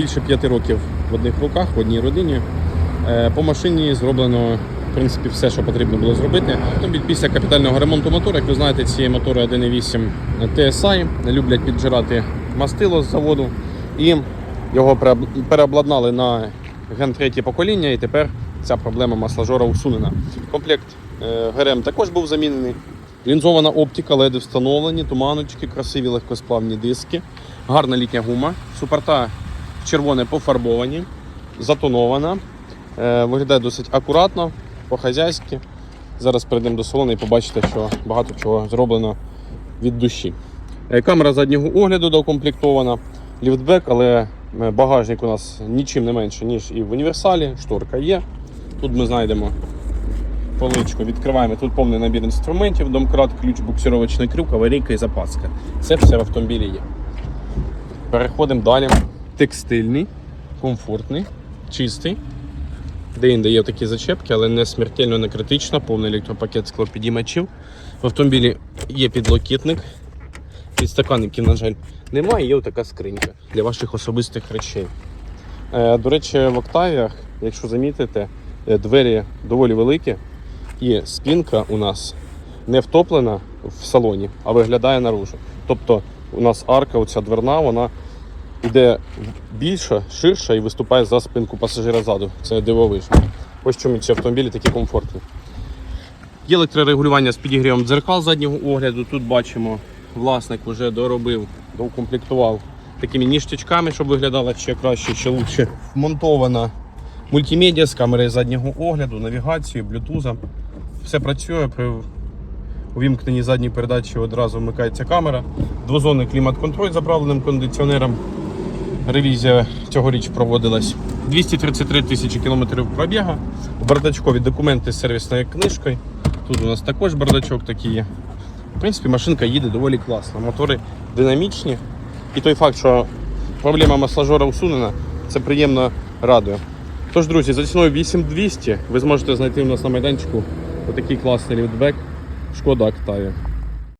більше 5 років в одних руках, в одній родині. Е, По машині зроблено в принципі все, що потрібно було зробити. Автомобіль після капітального ремонту мотора, як ви знаєте, ці мотори 1.8 TSI люблять піджирати мастило з заводу і його переобладнали на ген 3 покоління, і тепер ця проблема масложора усунена. Комплект е, ГРМ також був замінений. Лінзована оптика, леди встановлені, туманочки, красиві легкосплавні диски, гарна літня гума, супорта червоне пофарбовані, затонована. Е, Виглядає досить акуратно, по-хазяйськи. Зараз перейдемо до салону і побачите, що багато чого зроблено від душі. Е, Камера заднього огляду доукомплектована, ліфтбек, але е, багажник у нас нічим не менше, ніж і в універсалі. Шторка є. Тут ми знайдемо поличку, відкриваємо. Тут повний набір інструментів, домкрат, ключ, буксировочний крюк, аварійка і запаска. Це все в автомобілі є. Переходимо далі. Текстильний, комфортний, чистий. Де-інде є такі зачепки, але не смертельно, не критично. Повний електропакет склопідіймачів. В автомобілі є підлокітник. Підстаканників, на жаль, немає. Є така скринька для ваших особистих речей. Е, До речі, в Октавіях, якщо замітите, е, двері доволі великі, і спінка у нас не втоплена в салоні, а виглядає наружу. Тобто у нас арка, оця дверна, вона йде більша, ширша і виступає за спинку пасажира ззаду. Це дивовижно. Ось чому ці автомобілі такі комфортні. Є електрорегулювання з підігрівом дзеркал заднього огляду. Тут бачимо, власник вже доробив, доукомплектував такими ніштячками, щоб виглядало ще краще, ще лучше. Вмонтована мультимедіа з камерою заднього огляду, навігацією, блютузом. Все працює при увімкненні задньої передачі одразу вмикається камера. Двозонний клімат-контроль з заправленим кондиціонером. Ревізія цьогоріч проводилась. 233 тисячі кілометрів пробігу. Бардачкові документи з сервісною книжкою. Тут у нас також бардачок такий є. В принципі, машинка їде доволі класно. Мотори динамічні. І той факт, що проблема масажора усунена, це приємно радує. Тож, друзі, за ціною 8200 ви зможете знайти у нас на майданчику отакий класний ліфтбек Шкода Octavia.